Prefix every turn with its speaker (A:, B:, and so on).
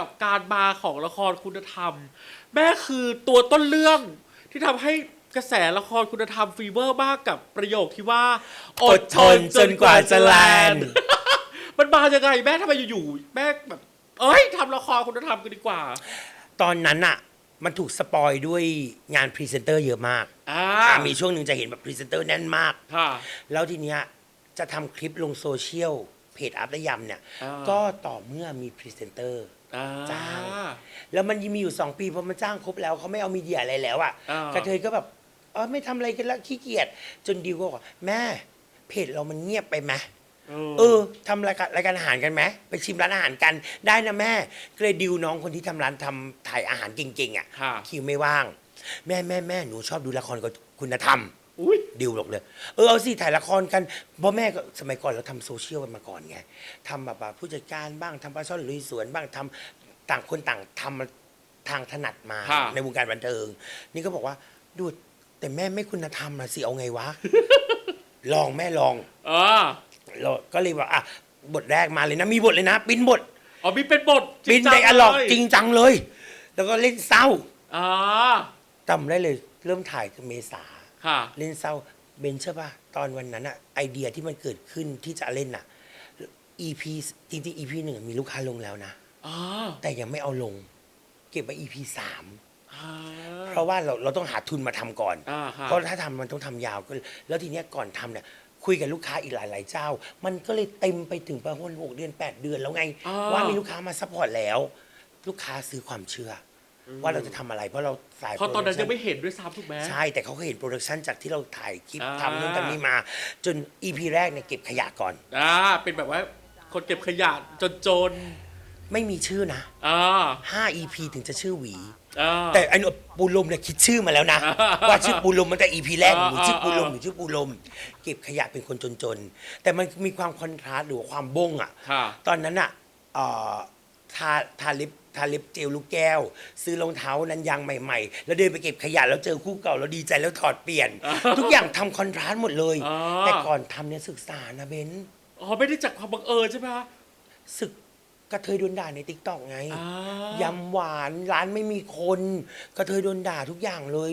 A: กับการมาของละครคุณธรรม แม่คือตัวต้นเรื่องที่ทำให้กระแสละครคุณธรรมฟีเวอร์มากกับประโยคที่ว่า
B: อดทนจนกว่าจะแลนด์
A: มันมายังไงแม่ทำไมอยู่ๆแม่แบบ เอ้ยทำละครคุณธรรมกันดีกว่า
B: ตอนนั้นอะมันถูกสปอยด้วยงานพรีเซนเตอร์เยอะมาก
A: อ่า
B: อะมีช่วงหนึ่งจะเห็นแบบพรีเซนเตอร์แน่นมาก
A: ค่ะ
B: แล้วทีเนี้ยจะทำคลิปลงโซเชียล เพจอัพและยำเนี่ย
A: อ่า
B: ก็ต่อเมื่อมีพรีเซนเตอร์
A: อ่า
B: จ้าง แล้วมันมีอยู่ 2 ปีพอมันจ้างครบแล้วเขาไม่เอามีเดียอะไรแล้วอะ
A: อ่าก
B: ระเทยก็แบบเออไม่ทำอะไรกันแล้วขี้เกียจจนดิวก็บอกว่าแม่เพจเรามันเงียบไปไหม
A: เอ
B: เอ
A: อ
B: อทำรายการรายการอาหารกันไหมไปชิมร้านอาหารกันได้นะแม่ก็เลยดิวน้องคนที่ทำร้านทำถ่ายอาหารเก่งๆอะ
A: ค่ะ
B: คิวไม่ว่าง แม่แม่แม่หนูชอบดูละครกับคุณธรรม
A: อุ้ย
B: ดิวบอกเลยเออเอาสิถ่ายละครกันเพราะแม่ก็สมัยก่อนเราทำโซเชียลกันมาก่อนไงทำแบบว่าผู้จัดการบ้างทำปลาช่อนลุยสวนบ้างทำต่างคนต่างทำทางถนัดมา
A: ค่ะ
B: ในวงการบันเทิง นี่ก็บอกว่าดูแต่แม่ไม่คุณธรรมนะสิเอาไงวะ ลองแม่ลอง
A: เออ
B: เราก็เลยบอกอะบทแรกมาเลยนะมีบทเลยนะปิ้นบท
A: อ๋อมีเป็นบทจ
B: ปิ้
A: ริ
B: น
A: งจัง
B: ไดอะล็อก
A: เลย
B: จริงจังเลย แล้วก็เล่นเศร้า
A: อ่า
B: จำได้เลย เริ่มถ่ายคือเมษา
A: ค่ะ
B: เล่นเศร้าเบนเชื่อป่ะตอนวันนั้นอะไอเดียที่มันเกิดขึ้นที่จะเล่นอะ EP จริงๆ EP หนึ่งอะมีลูกค้าลงแล้วนะ
A: อ่า
B: แต่ยังไม่เอาลง เก็บไว้ EP สาม
A: อ่า
B: เพราะว่าเราเราต้องหาทุนมาทำก่อน
A: อ่าค่ะ
B: เพราะถ้าทำมันต้องทำยาวก็แล้วทีเนี้ยก่อนทำเนี่ยคุยกับลูกค้าอีกหลาย ๆ เจ้า มันก็เลยเต็มไปถึงประมาณหกเดือนแปดเดือนแล้วไง
A: อ่า
B: ว่ามีลูกค้ามาซัพพอร์ตแล้ว ลูกค้าซื้อความเชื่ออ ว่าเราจะทำอะไรเพราะเราสาย
A: เพราะตอนนั้น
B: โปรดักชั่
A: ยังไม่เห็นด้วยซ้ำถูกไหม
B: ใช่ แต่เขาก็เห็นโปรดักชันจากที่เราถ่ายคลิป
A: อ่า
B: ทำนู่นทำนี่มา จนอีพีแรกเนี่ยเก็บขยะก่อน
A: อ่าเป็นแบบว่า คนเก็บขยะจนจน
B: ไม่มีชื่อนะ
A: ๆอ่า
B: 5 EP ถึงจะชื่อหวี
A: อ่า
B: แต่ไอ้หนวดปูลมเนี่ยคิดชื่อมาแล้วนะ ว่าชื่อปูลมมันแต่ EP แรก
A: อ่า
B: หนูชื่อปูลม
A: อ่า
B: หนูชื่อปูลม เก็บขยะเป็นคนจนๆ แต่มันมีความคอนทราสต์หรือว่าความบ้งอะ
A: ค่ะ
B: ตอนนั้นอะเอ่อ ทาทาลิปทาลิปเจลลูกแก้ว ซื้อรองเท้านันยางใหม่ ๆ แล้วเดินไปเก็บขยะแล้วเจอคู่เก่าแล้วดีใจแล้วถอดเปลี่ยน ทุกอย่างทำคอนทราสต์หมดเลย
A: อ่า
B: แต่ก่อนทำเนี่ยศึกษานะเบน
A: อ๋อไม่ได้จากความบังเอิญใช่ไหมคะ
B: ศึกกระเทยโดนด่าในติ๊กต็อกไง
A: อ่ายำ
B: หวานร้านไม่มีคน กระเทยโดนด่าทุกอย่างเลย